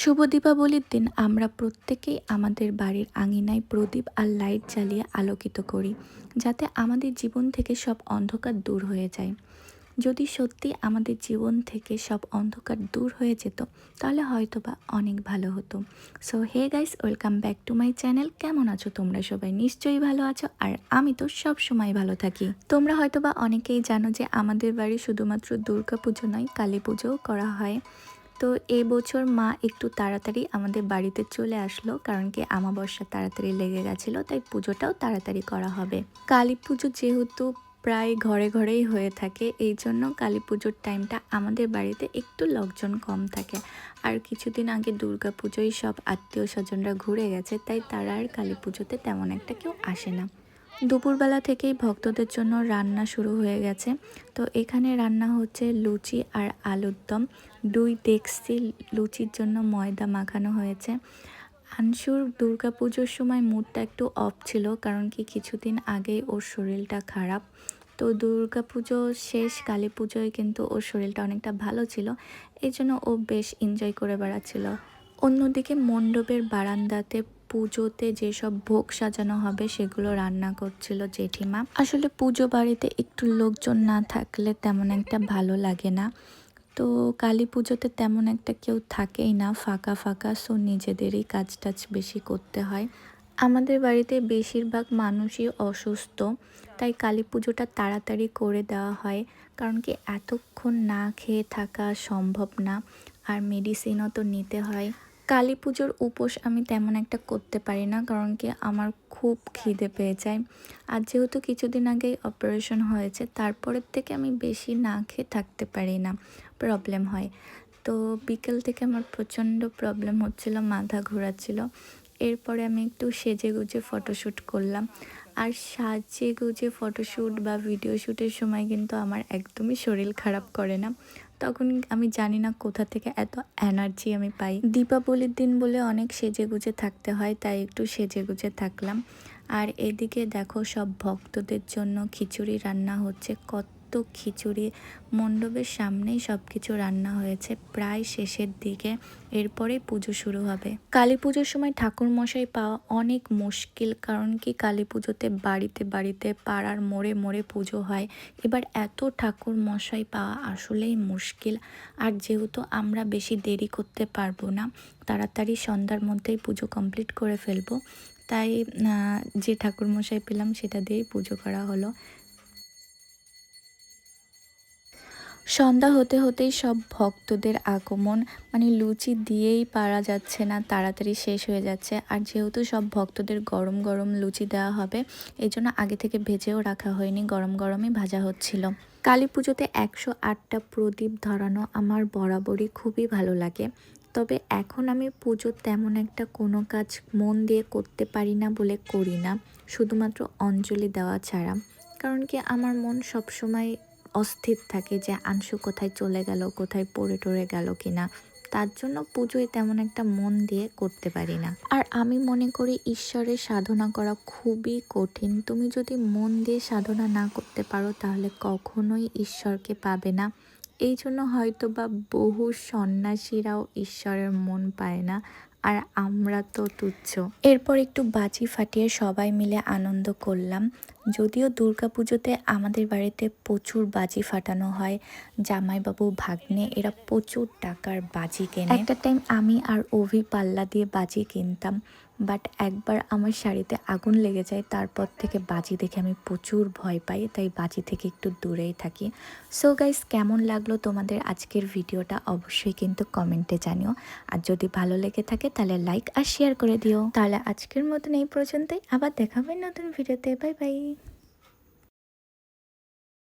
শুভ দীপাবলির দিন আমরা প্রত্যেকেই আমাদের বাড়ির আঙিনায় প্রদীপ আর লাইট জ্বালিয়ে আলোকিত করি, যাতে আমাদের জীবন থেকে সব অন্ধকার দূর হয়ে যায়। যদি সত্যি আমাদের জীবন থেকে সব অন্ধকার দূর হয়ে যেত, তাহলে হয়তোবা অনেক ভালো হতো। So hey guys welcome back to my channel কেমন আছো তোমরা সবাই? নিশ্চয়ই ভালো আছো আর আমি তো সব সময় ভালো থাকি। তোমরা হয়তোবা অনেকেই জানো যে আমাদের বাড়ি শুধুমাত্র দুর্গা পুজো নয় কালী পুজোও করা হয়। তো এবছর মা একটু তাড়াতাড়ি আমাদের বাড়িতে চলে আসলো, কারণ কি আমাবস্যা তাড়াতাড়ি লেগে গেছিল, তাই পুজোটাও তাড়াতাড়ি করা হবে। কালী পুজো যেহেতু প্রায় ঘরে ঘরেই হয়ে থাকে, এই জন্য কালী পুজোর টাইমটা আমাদের বাড়িতে একটু লোকজন কম থাকে। আর কিছুদিন আগে দুর্গা পুজোয় সব আত্মীয় স্বজনরা ঘুরে গেছে, তাই তারা আর কালী পুজোতে তেমন একটা কেউ আসে না। দুপুরবেলা থেকেই ভক্তদের জন্য রান্না শুরু হয়ে গেছে। তো এখানে রান্না হচ্ছে লুচি আর আলুর দম। দুই ডেক্সি লুচির জন্য ময়দা মাখানো হয়েছে। আনসুর দুর্গা পুজোর সময় মুডটা একটু অফ ছিল, কারণ কি কিছুদিন আগেই ওর শরীরটা খারাপ। তো পুজো শেষ, কালী পুজোয় কিন্তু ওর শরীরটা অনেকটা ভালো ছিল। এই জন্য ও বেশ এনজয় করে বেড়াচ্ছিল। অন্যদিকে মণ্ডপের বারান্দাতে পুজোতে যেসব ভোগ সাজানো হবে সেগুলো রান্না করছিল জেঠিমা। আসলে পুজো বাড়িতে একটু লোকজন না থাকলে তেমন একটা ভালো লাগে না। তো কালী পুজোতে তেমন একটা কেউ থাকেই না, ফাঁকা ফাঁকা সো নিজেদেরই কাজ টাজ বেশি করতে হয়। আমাদের বাড়িতে বেশিরভাগ মানুষই অসুস্থ, তাই কালী পুজোটা তাড়াতাড়ি করে দেওয়া হয়, কারণ কি এতক্ষণ না খেয়ে থাকা সম্ভব না, আর মেডিসিনও তো নিতে হয়। কালী পুজোর উপোস আমি তেমন একটা করতে পারি না, কারণ কি আমার খুব খিদে পেয়ে যায়। আর যেহেতু কিছুদিন আগেই অপারেশন হয়েছে, তারপরের থেকে আমি বেশি না খেয়ে থাকতে পারি না প্রবলেম হয়। তো বিকেল থেকে আমার প্রচণ্ড প্রবলেম হচ্ছিল, মাথা ঘোরাচ্ছিল। এরপরে আমি একটু সেজে গুজে ফটোশ্যুট করলাম। আর সাজে গুজে ফটোশ্যুট বা ভিডিও শ্যুটের সময় কিন্তু আমার একদমই শরীর খারাপ করে না। তখন আমি জানি না কোথা থেকে এত এনার্জি আমি পাই। দীপাবলির দিন বলে অনেক সেজে গুজে থাকতে হয়, তাই একটু সেজে গুজে থাকলাম। আর এদিকে দেখো সব ভক্তদের জন্য খিচুড়ি রান্না হচ্ছে, কত তো খিচুড়ি মণ্ডপের সামনেই সব কিছু রান্না হয়েছে প্রায় শেষের দিকে। এরপরে পুজো শুরু হবে। কালী পুজোর সময় ঠাকুর মশাই পাওয়া অনেক মুশকিল, কারণ কি কালী পুজোতে বাড়িতে বাড়িতে পাড়ার মোড়ে মোড়ে পুজো হয়। এবার এত ঠাকুর মশাই পাওয়া আসলেই মুশকিল। আর যেহেতু আমরা বেশি দেরি করতে পারব না, তাড়াতাড়ি সন্ধ্যার মধ্যেই পুজো কমপ্লিট করে ফেলব। তাই যে ঠাকুরমশাই পেলাম সেটা দিয়েই পুজো করা হলো। সন্ধ্যা হতে হতেই সব ভক্তদের আগমন মানে লুচি দিয়েই পারা যাচ্ছে না, তাড়াতাড়ি শেষ হয়ে যাচ্ছে। আর যেহেতু সব ভক্তদের গরম গরম লুচি দেওয়া হবে, এই জন্য আগে থেকে ভেজেও রাখা হয়নি, গরম গরমই ভাজা হচ্ছিল। কালী পুজোতে একশো আটটা প্রদীপ ধরানো আমার বরাবরই খুবই ভালো লাগে। তবে এখন আমি পুজোর তেমন একটা কোনো কাজ মন দিয়ে করতে পারি না বলে করি না, শুধুমাত্র অঞ্জলি দেওয়া ছাড়া। কারণ কি আমার মন সবসময় অস্থির থাকে যে আংশু কোথায় চলে গেল, কোথায় পড়ে টরে গেল কিনা। তার জন্য পুজোয় তেমন একটা মন দিয়ে করতে পারি না। আর আমি মনে করি ঈশ্বরের সাধনা করা খুবই কঠিন। তুমি যদি মন দিয়ে সাধনা না করতে পারো, তাহলে কখনোই ঈশ্বরকে পাবে না। এই জন্য হয়তো বা বহু সন্ন্যাসীরাও ঈশ্বরের মন পায় না। আর আমরা তো তুচ্ছ। এরপর একটু বাজি ফাটিয়ে সবাই মিলে আনন্দ করলাম। যদিও পুজোতে আমাদের বাড়িতে প্রচুর বাজি ফাটানো হয়। জামাইবাবু, ভাগ্নে, এরা প্রচুর টাকার বাজি কেনে। একটা টাইম আমি আর অভি পাল্লা দিয়ে বাজি কিনতাম। বাট একবার আমার শাড়িতে আগুন লেগে যায়, তারপর থেকে বাজি দেখে আমি প্রচুর ভয় পাই, তাই বাজি থেকে একটু দূরেই থাকি। সো গাইস কেমন লাগল তোমাদের আজকের ভিডিওটা অবশ্যই কিন্তু কমেন্টে জানিও। আর যদি ভালো লেগে থাকে তাহলে লাইক আর শেয়ার করে দিও। তাহলে আজকের মতন এই পর্যন্তই। আবার দেখাবেন নতুন ভিডিওতে। Bye bye